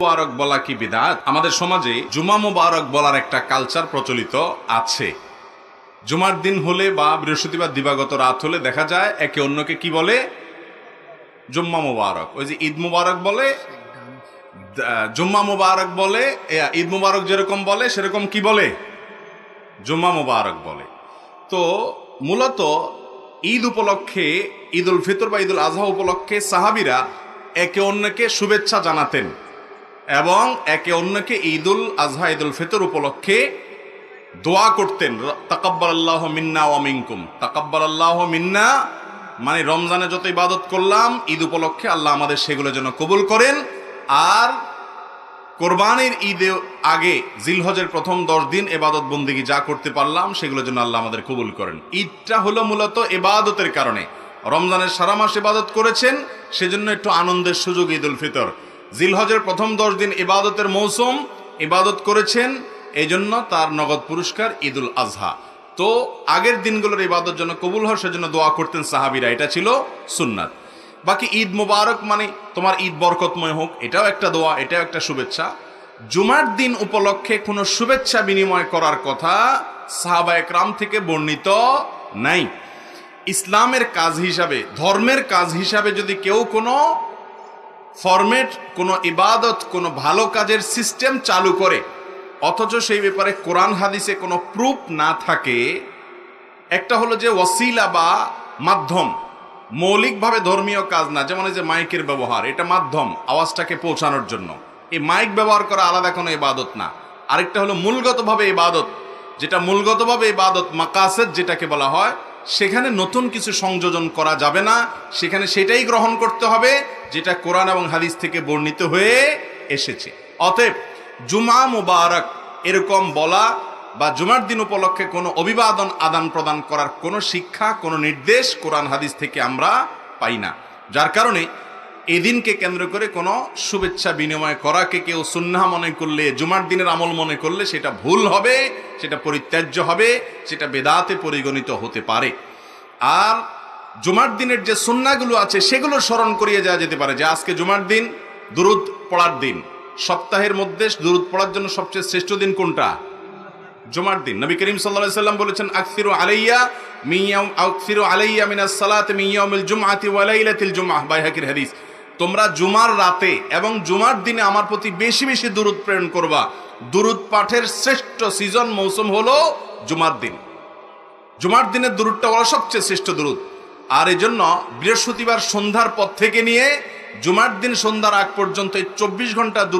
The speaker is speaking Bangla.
মুবারক বলা কি বিদাত? আমাদের সমাজে জুমা মুবারক বলার একটা কালচার প্রচলিত আছে। জুমার দিন হলে বা বৃহস্পতিবার দিবাগত রাত হলে দেখা যায় একে অন্যকে কি বলে? জুম্মা মুবারক। ওই যে ঈদ মুবারক বলে জুম্মা মুবারক বলে ঈদ মুবারক যেরকম বলে, সেরকম কি বলে? জুম্মা মুবারক বলে। তো মূলত ঈদ উপলক্ষে ঈদ উল ফিতর বা ঈদ উল আজহা উপলক্ষে সাহাবিরা একে অন্যকে শুভেচ্ছা জানাতেন। এবং একে অন্যকে ঈদ উল আজহা ঈদ উল ফিতর উপলক্ষে দোয়া করতেন। তাকাব্বাল আল্লাহ মিন্না ওয়া মিনকুম। তাকাব্বাল আল্লাহ মিন্না মানে রমজানে যত ইবাদত করলাম, ঈদ উপলক্ষে আল্লাহ আমাদের সেগুলো যেন কবুল করেন। আর কোরবানির ঈদে আগে জিলহজের প্রথম দশ দিন এবাদত বন্দিগি যা করতে পারলাম সেগুলোর জন্য আল্লাহ আমাদের কবুল করেন। ঈদটা হলো মূলত এবাদতের কারণে। রমজানের সারা মাস ইবাদত করেছেন, সেজন্য একটু আনন্দের সুযোগ ঈদ উল ফিতর। জিলহজের প্রথম দশ দিন ইবাদতের মৌসুম ইবাদত করেছেন এই জন্য তার নগদ পুরস্কার ঈদুল আজহা। তো আগের দিনগুলোর ইবাদত জন্য কবুল হয়, সেজন্য দোয়া করতেন সাহাবিরা, এটা ছিল সুন্নাত। বাকি ঈদ মুবারক মানে তোমার ঈদ বরকতময় হোক, এটাও একটা দোয়া, এটাও একটা শুভেচ্ছা। জুমার দিন উপলক্ষে কোনো শুভেচ্ছা বিনিময় করার কথা সাহাবা একরাম থেকে বর্ণিত নাই। ইসলামের কাজ হিসাবে, ধর্মের কাজ হিসাবে যদি কেউ কোনো ফরমেট কোনো ইবাদত, কোনো ভালো কাজের সিস্টেম চালু করে, অথচ সেই ব্যাপারে কোরআন হাদিসে কোনো প্রুফ না থাকে। একটা হলো যে ওয়াসিলা বা মাধ্যম, মৌলিকভাবে ধর্মীয় কাজ না, যেমন এই যে মাইকের ব্যবহার, এটা মাধ্যম আওয়াজটাকে পৌঁছানোর জন্য। এই মাইক ব্যবহার করা আলাদা কোনো ইবাদত না। আরেকটা হলো মূলগতভাবে ইবাদত, যেটা মূলগতভাবে ইবাদত, মাকাসেদ যেটাকে বলা হয় সেখানে নতুন কিছু সংযোজন করা যাবে না। সেখানে সেটাই গ্রহণ করতে হবে, যেটা কোরআন এবং হাদিস থেকে বর্ণিত হয়ে এসেছে। অতএব জুমা মুবারক এরকম বলা বা জুমার দিন উপলক্ষে কোনো অভিবাদন আদান প্রদান করার কোনো শিক্ষা, কোনো নির্দেশ কোরআন হাদিস থেকে আমরা পাই না। যার কারণে এদিনকে কেন্দ্র করে কোনো শুভেচ্ছা বিনিময় করাকে কেউ সুন্না মনে করলে, জুমার দিনের আমল মনে করলে সেটা ভুল হবে, সেটা পরিত্যাজ্য হবে, সেটা বেদাতে পরিগণিত হতে পারে। আর জুমার দিনের যে সুন্নাগুলো আছে সেগুলো স্মরণ করিয়ে যাওয়া যেতে পারে। যে আজকে জুমার দিন, দুরুদ পড়ার দিন। সপ্তাহের মধ্যে দুরুদ পড়ার জন্য সবচেয়ে শ্রেষ্ঠ দিন কোনটা? জুমার দিন। নবী করিম সাল্লাল্লাহু সাল্লাম বলেছেন, আকসিরু আলাইয়া মিয়াম আকসিরু আলাইয়া মিনাস সালাতি ইয়াউমিল জুমআতি ওয়া লাইলাতিল বাইহাকির হাদিস। তোমরা জুমার রাতে এবং জুমার দিনে আমার প্রতি বেশি বেশি দূরত প্রেরণ করবা। দূরত পাঠের শ্রেষ্ঠ সিজন মৌসুম হলো জুমার দিন। জুমার দিনের দূরতটা হলো সবচেয়ে শ্রেষ্ঠ দূরত আর এই জন্য বৃহস্পতিবার সন্ধ্যার পর থেকে নিয়ে জুমার দিন সন্ধ্যার আগ পর্যন্ত এই চব্বিশ ঘণ্টা